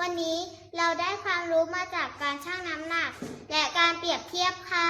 วันนี้เราได้ความรู้มาจากการชั่งน้ำหนัก และการเปรียบเทียบค่ะ